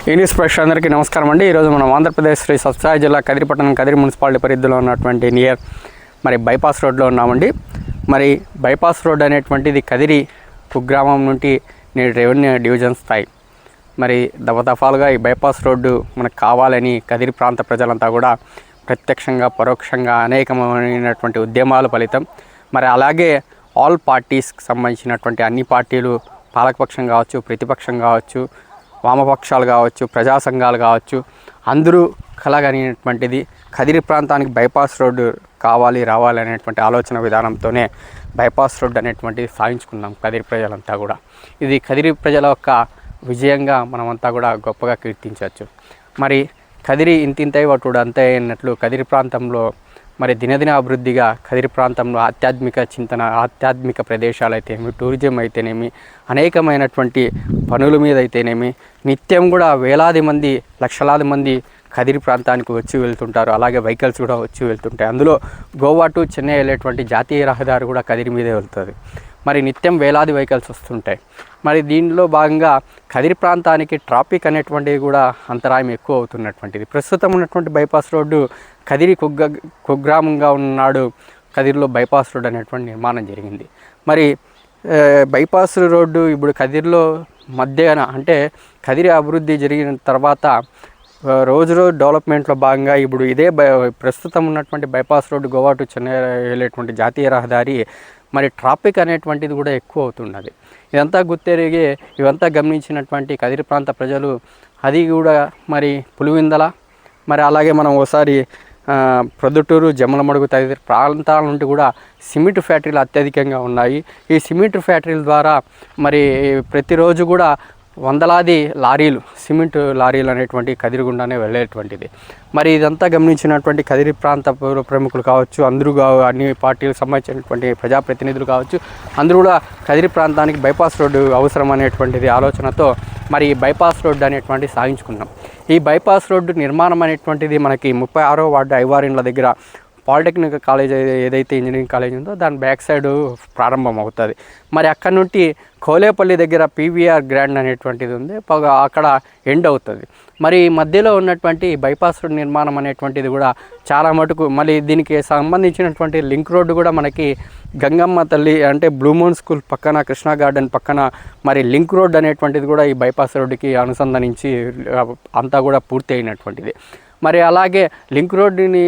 English news ప్రేక్షకులందరికీ నమస్కారం అండి. ఈరోజు మనం ఆంధ్రప్రదేశ్ శ్రీ సత్సాయి జిల్లా కదిరిపట్టణం కదిరి మున్సిపాలిటీ పరిధిలో ఉన్నటువంటి నియర్ మరి బైపాస్ రోడ్లో ఉన్నామండి. మరి బైపాస్ రోడ్ అనేటువంటిది కదిరి కుగ్రామం నుండి నేడు రెవెన్యూ డివిజన్ స్థాయి. మరి దఫదఫాలుగా ఈ బైపాస్ రోడ్డు మనకు కావాలని కదిరి ప్రాంత ప్రజలంతా కూడా ప్రత్యక్షంగా పరోక్షంగా అనేకమైనటువంటి ఉద్యమాల ఫలితం. మరి అలాగే ఆల్ పార్టీస్కి సంబంధించినటువంటి అన్ని పార్టీలు పాలకపక్షం కావచ్చు ప్రతిపక్షం కావచ్చు వామపక్షాలు కావచ్చు ప్రజా సంఘాలు కావచ్చు అందరూ కలగనేటువంటిది కదిరి ప్రాంతానికి బైపాస్ రోడ్డు కావాలి రావాలి అనేటువంటి ఆలోచన విధానంతోనే బైపాస్ రోడ్డు అనేటువంటిది సాధించుకున్నాం కదిరి ప్రజలంతా కూడా. ఇది కదిరి ప్రజల యొక్క విజయంగా మనమంతా కూడా గొప్పగా కీర్తించవచ్చు. మరి కదిరి ఇంతింతై వటుడు అంతే అన్నట్లు కదిరి ప్రాంతంలో మరి దినదిన అభివృద్ధిగా కదిరి ప్రాంతంలో ఆధ్యాత్మిక చింతన ఆధ్యాత్మిక ప్రదేశాలు అయితేనేమి టూరిజం అయితేనేమి అనేకమైనటువంటి పనుల మీద అయితేనేమి నిత్యం కూడా వేలాది మంది లక్షలాది మంది కదిరి ప్రాంతానికి వచ్చి వెళ్తుంటారు. అలాగే వెహికల్స్ కూడా వచ్చి వెళ్తుంటాయి. అందులో గోవా టు చెన్నై వెళ్ళేటువంటి జాతీయ రహదారి కూడా కదిరి మీదే వెళ్తుంది. మరి నిత్యం వేలాది వెహికల్స్ వస్తుంటాయి. మరి దీనిలో భాగంగా కదిరి ప్రాంతానికి ట్రాఫిక్ అనేటువంటిది కూడా అంతరాయం ఎక్కువ అవుతున్నటువంటిది. ప్రస్తుతం ఉన్నటువంటి బైపాస్ రోడ్డు కదిరి కుగ్గ కుగ్రామంగా ఉన్నాడు కదిరిలో బైపాస్ రోడ్ అనేటువంటి నిర్మాణం జరిగింది. మరి బైపాస్ రోడ్డు ఇప్పుడు కదిరిలో మధ్యన అంటే కదిరి అభివృద్ధి జరిగిన తర్వాత రోజు రోజు డెవలప్మెంట్లో భాగంగా ఇప్పుడు ఇదే బై ప్రస్తుతం ఉన్నటువంటి bypass road Goa to Chennai వెళ్ళేటువంటి జాతీయ రహదారి మరి ట్రాఫిక్ అనేటువంటిది కూడా ఎక్కువ అవుతున్నది. ఇదంతా గుర్తెరిగి ఇవంతా గమనించినటువంటి కదిరి ప్రాంత ప్రజలు అది కూడా మరి పులివిందల మరి అలాగే మనం ఒకసారి ప్రొద్దుటూరు జమ్మలమడుగు తదితర ప్రాంతాల నుండి కూడా సిమెంట్ ఫ్యాక్టరీలు అత్యధికంగా ఉన్నాయి. ఈ సిమెంట్ ఫ్యాక్టరీల ద్వారా మరి ప్రతిరోజు కూడా వందలాది లారీలు సిమెంట్ లారీలు అనేటువంటి కదిరి గుండానే వెళ్ళేటువంటిది. మరి ఇదంతా గమనించినటువంటి కదిరి ప్రాంత ప్రముఖులు కావచ్చు అందరూ కావ అన్ని పార్టీలకు సంబంధించినటువంటి ప్రజాప్రతినిధులు కావచ్చు అందరూ కూడా కదిరి ప్రాంతానికి బైపాస్ రోడ్డు అవసరం అనేటువంటిది ఆలోచనతో మరి ఈ బైపాస్ రోడ్డు అనేటువంటి సాగించుకున్నాం. ఈ బైపాస్ రోడ్డు నిర్మాణం అనేటువంటిది మనకి ముప్పై ఆరో వార్డు ఐవారిన్ల దగ్గర పాలిటెక్నిక్ కాలేజ్ ఏదైతే ఇంజనీరింగ్ కాలేజ్ ఉందో దాని బ్యాక్ సైడ్ ప్రారంభం అవుతుంది. మరి అక్కడ నుండి కోలేపల్లి దగ్గర పీవీఆర్ గ్రాండ్ అనేటువంటిది ఉంది. పగ- అక్కడ ఎండ్ అవుతుంది. మరి ఈ మధ్యలో ఉన్నటువంటి బైపాస్ రోడ్ నిర్మాణం అనేటువంటిది కూడా చాలా మటుకు మళ్ళీ దీనికి సంబంధించినటువంటి లింక్ రోడ్డు కూడా మనకి గంగమ్మ తల్లి అంటే బ్లూ మూన్ స్కూల్ పక్కన కృష్ణా గార్డెన్ పక్కన మరి లింక్ రోడ్ అనేటువంటిది కూడా ఈ బైపాస్ రోడ్డుకి అనుసంధానించి అంతా కూడా పూర్తి అయినటువంటిది. మరి అలాగే లింక్ రోడ్డుని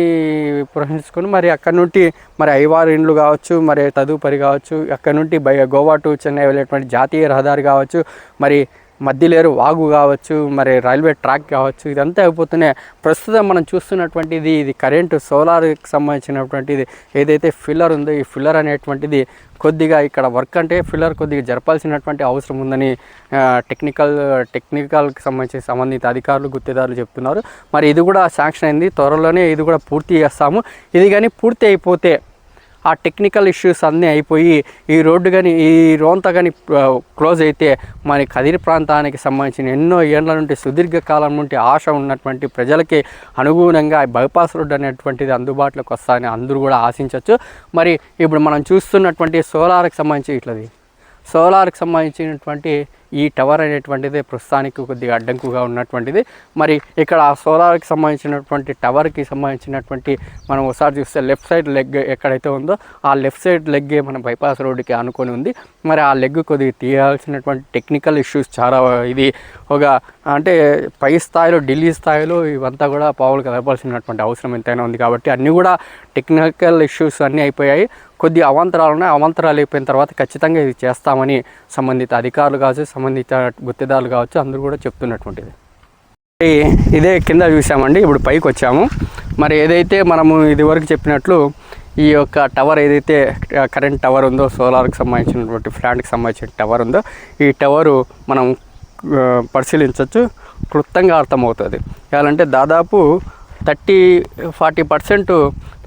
ప్రవహించుకొని మరి అక్కడ నుండి మరి ఐవారు ఇండ్లు కావచ్చు మరి తదుపరి కావచ్చు అక్కడ నుండి బై గోవా టు చెన్నై వెళ్ళేటువంటి జాతీయ రహదారి కావచ్చు మరి మధ్యలేరు వాగు కావచ్చు మరి రైల్వే ట్రాక్ కావచ్చు ఇదంతా అయిపోతూనే ప్రస్తుతం మనం చూస్తున్నటువంటిది ఇది కరెంటు సోలార్కి సంబంధించినటువంటిది. ఏదైతే ఫిల్లర్ ఉందో ఈ ఫిల్లర్ అనేటువంటిది కొద్దిగా ఇక్కడ వర్క్ అంటే ఫిల్లర్ కొద్దిగా జరపాల్సినటువంటి అవసరం ఉందని టెక్నికల్ టెక్నికల్కి సంబంధించి సంబంధిత అధికారులు గుత్తేదారులు చెప్తున్నారు. మరి ఇది కూడా శాంక్షన్ అయింది. త్వరలోనే ఇది కూడా పూర్తి చేస్తాము. ఇది కానీ పూర్తి అయిపోతే ఆ టెక్నికల్ ఇష్యూస్ అన్నీ అయిపోయి ఈ రోడ్డు కానీ ఈ రోంత కానీ క్లోజ్ అయితే మన కదిరి ప్రాంతానికి సంబంధించిన ఎన్నో ఏళ్ళ నుండి సుదీర్ఘ కాలం నుండి ఆశ ఉన్నటువంటి ప్రజలకి అనుగుణంగా బైపాస్ రోడ్ అనేటువంటిది అందుబాటులోకి వస్తాయని అందరూ కూడా ఆశించవచ్చు. మరి ఇప్పుడు మనం చూస్తున్నటువంటి సోలార్కి సంబంధించి ఇట్లది. సోలార్కి సంబంధించినటువంటి ఈ టవర్ అనేటువంటిది ప్రస్తుతానికి కొద్దిగా అడ్డంకుగా ఉన్నటువంటిది. మరి ఇక్కడ ఆ సోలార్కి సంబంధించినటువంటి టవర్కి సంబంధించినటువంటి మనం ఒకసారి చూస్తే లెఫ్ట్ సైడ్ లెగ్ ఎక్కడైతే ఉందో ఆ లెఫ్ట్ సైడ్ లెగ్గే మన బైపాస్ రోడ్డుకి ఆనుకొని ఉంది. మరి ఆ లెగ్ కొద్దిగా తీయాల్సినటువంటి టెక్నికల్ ఇష్యూస్ చాలా ఇది ఒక అంటే పై స్థాయిలో ఢిల్లీ స్థాయిలో ఇవంతా కూడా పావులు కలపాల్సినటువంటి అవసరం ఎంతైనా ఉంది కాబట్టి అన్నీ కూడా టెక్నికల్ ఇష్యూస్ అన్నీ అయిపోయాయి. కొద్ది అవాంతరాలు ఉన్నాయి. అవాంతరాలు అయిపోయిన తర్వాత ఖచ్చితంగా ఇది చేస్తామని సంబంధిత అధికారులు కావచ్చు మంది గుత్తేదారులు కావచ్చు అందరూ కూడా చెప్తున్నటువంటిది. ఇదే కింద చూసామండి ఇప్పుడు పైకి వచ్చాము. మరి ఏదైతే మనము ఇదివరకు చెప్పినట్లు ఈ యొక్క టవర్ ఏదైతే కరెంట్ టవర్ ఉందో సోలార్కి సంబంధించినటువంటి ఫ్లాట్కి సంబంధించిన టవర్ ఉందో ఈ టవరు మనం పరిశీలించవచ్చు క్లుప్తంగా అర్థమవుతుంది. ఎలాంటే దాదాపు థర్టీ ఫార్టీ పర్సెంట్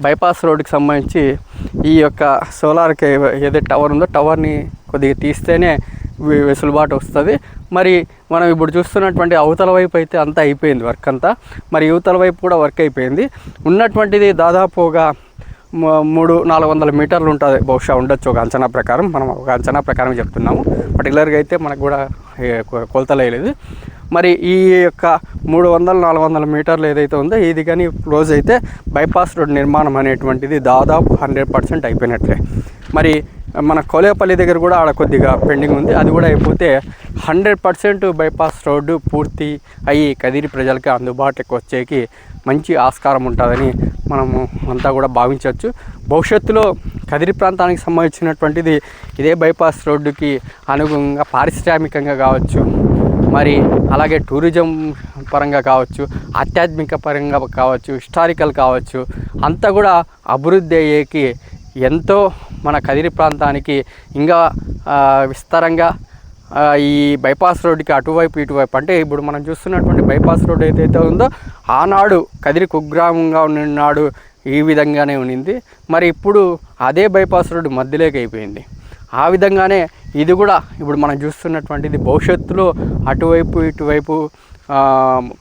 బైపాస్ రోడ్డుకి సంబంధించి ఈ యొక్క సోలార్కి ఏదైతే టవర్ ఉందో టవర్ని కొద్దిగా తీస్తేనే వెసులుబాటు వస్తుంది. మరి మనం ఇప్పుడు చూస్తున్నటువంటి అవతల వైపు అయితే అంతా అయిపోయింది వర్క్ అంతా. మరి యువతల వైపు కూడా వర్క్ అయిపోయింది. ఉన్నటువంటిది దాదాపు ఒక మూడు నాలుగు వందల మీటర్లు ఉంటుంది. బహుశా ఉండొచ్చు ఒక అంచనా ప్రకారం. మనం ఒక అంచనా ప్రకారం చెప్తున్నాము. పర్టికులర్గా అయితే మనకు కూడా కొలతలేదు మరి ఈ యొక్క మూడు వందల నాలుగు వందల మీటర్లు ఏదైతే ఉందో ఇది కానీ రోజు అయితే బైపాస్ రోడ్ నిర్మాణం అనేటువంటిది దాదాపు హండ్రెడ్ పర్సెంట్ అయిపోయినట్లే. మరి మన కోలేపల్లి దగ్గర కూడా ఆడ కొద్దిగా పెండింగ్ ఉంది. అది కూడా అయిపోతే హండ్రెడ్ పర్సెంట్ బైపాస్ రోడ్డు పూర్తి అయ్యి కదిరి ప్రజలకి అందుబాటులోకి వచ్చేకి మంచి ఆస్కారం ఉంటుందని మనము అంతా కూడా భావించవచ్చు. భవిష్యత్తులో కదిరి ప్రాంతానికి సంబంధించినటువంటిది ఇదే బైపాస్ రోడ్డుకి అనుగుణంగా పారిశ్రామికంగా కావచ్చు మరి అలాగే టూరిజం పరంగా కావచ్చు ఆధ్యాత్మిక పరంగా కావచ్చు హిస్టారికల్ కావచ్చు అంతా కూడా అభివృద్ధి అయ్యేకి ఎంతో మన కదిరి ప్రాంతానికి ఇంకా విస్తారంగా ఈ బైపాస్ రోడ్డుకి అటువైపు ఇటువైపు. అంటే ఇప్పుడు మనం చూస్తున్నటువంటి బైపాస్ రోడ్ ఏదైతే ఉందో ఆనాడు కదిరి కుగ్రామంగా ఉన్నాడు ఈ విధంగానే ఉన్నింది. మరి ఇప్పుడు అదే బైపాస్ రోడ్డు మధ్యలోకి అయిపోయింది. ఆ విధంగానే ఇది కూడా ఇప్పుడు మనం చూస్తున్నటువంటిది భవిష్యత్తులో అటువైపు ఇటువైపు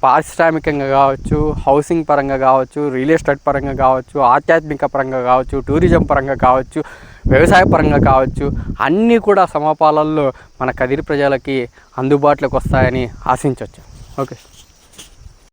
పారిశ్రామికంగా కావచ్చు హౌసింగ్ పరంగా కావచ్చు రియల్ ఎస్టేట్ పరంగా కావచ్చు ఆధ్యాత్మిక పరంగా కావచ్చు టూరిజం పరంగా కావచ్చు వ్యవసాయ పరంగా కావచ్చు అన్నీ కూడా సమపాలల్లో మన కదిరి ప్రజలకి అందుబాటులోకి వస్తాయని ఆశించవచ్చు. ఓకే.